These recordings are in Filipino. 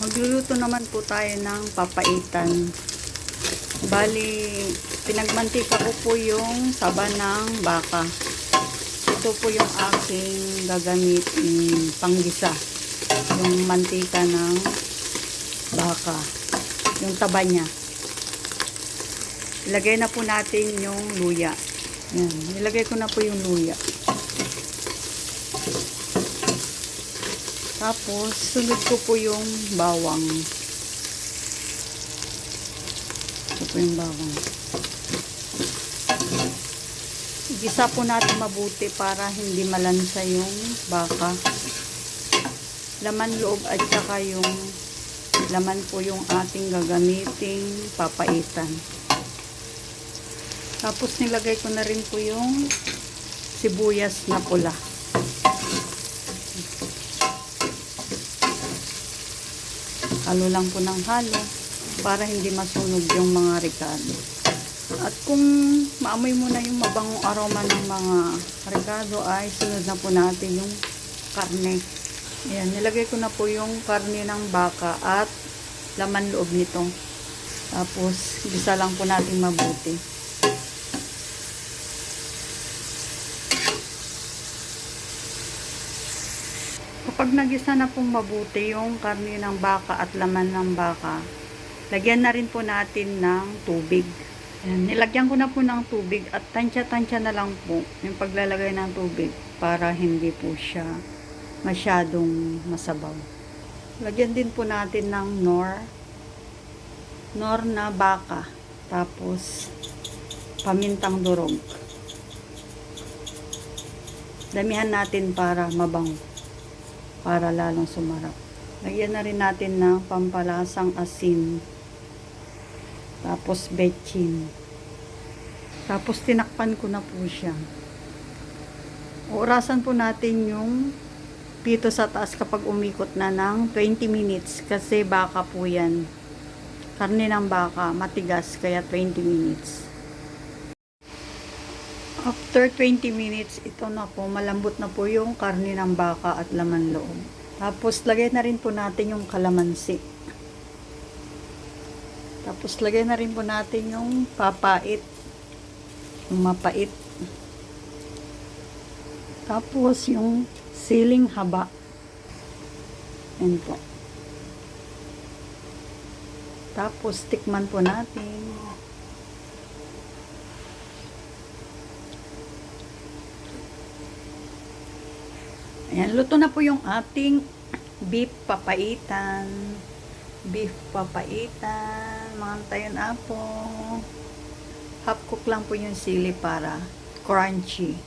Magluluto naman po tayo ng papaitan. Bali, pinagmantika ko po yung saba ng baka. Ito po yung aking gagamitin panggisa. Yung mantika ng baka. Yung taba niya. Ilagay na po natin yung luya. Yan. Nilagay ko na po yung luya. Tapos, sunod ko po yung bawang. Ito po yung bawang. Igisa po natin mabuti para hindi malansa yung baka. Laman loob at saka yung laman po yung ating gagamiting papaitan. Tapos nilagay ko na rin po yung sibuyas na pula. Halo lang po ng halo para hindi masunog yung mga ricado. At kung maamoy mo na yung mabangong aroma ng mga ricado ay sunod na po natin yung karne. Ayan, nilagay ko na po yung karne ng baka at laman loob nito. Tapos, gisa lang po natin mabuti. Kapag nagisa na pong mabuti yung karne ng baka at laman ng baka, lagyan na rin po natin ng tubig. Ayan, nilagyan ko na po ng tubig at tansya-tansya na lang po yung paglalagay ng tubig para hindi po siya masyadong masabaw. Lagyan din po natin ng nor, nor na baka, tapos pamintang durog. Damihan natin para mabango para lalong sumarap. Lagyan na rin natin ng pampalasang asin. Tapos betchin. Tapos tinakpan ko na po siya. Orasan po natin yung pito sa taas kapag umikot na ng 20 minutes kasi baka po yan. Karne ng baka, matigas kaya 20 minutes. After 20 minutes, ito na po, malambot na po yung karne ng baka at laman loob. Tapos, lagay na rin po natin yung kalamansi. Tapos, lagay na rin po natin yung papait. Yung mapait. Tapos, yung siling haba. Yan po. Tapos, tikman po natin. Ayan, luto na po yung ating beef papaitan. Beef papaitan. Mga tayo na po. Half cook lang po yung sili para crunchy.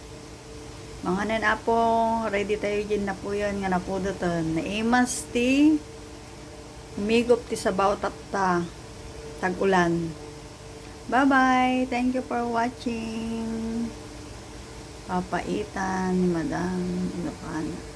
Mga na po, ready tayo dyan na po yan. Nga na po dito. Naimas ti. Umigop ti sabaw tapta. Tag-ulan. Bye-bye. Thank you for watching papaitan ni Madam Ilocana.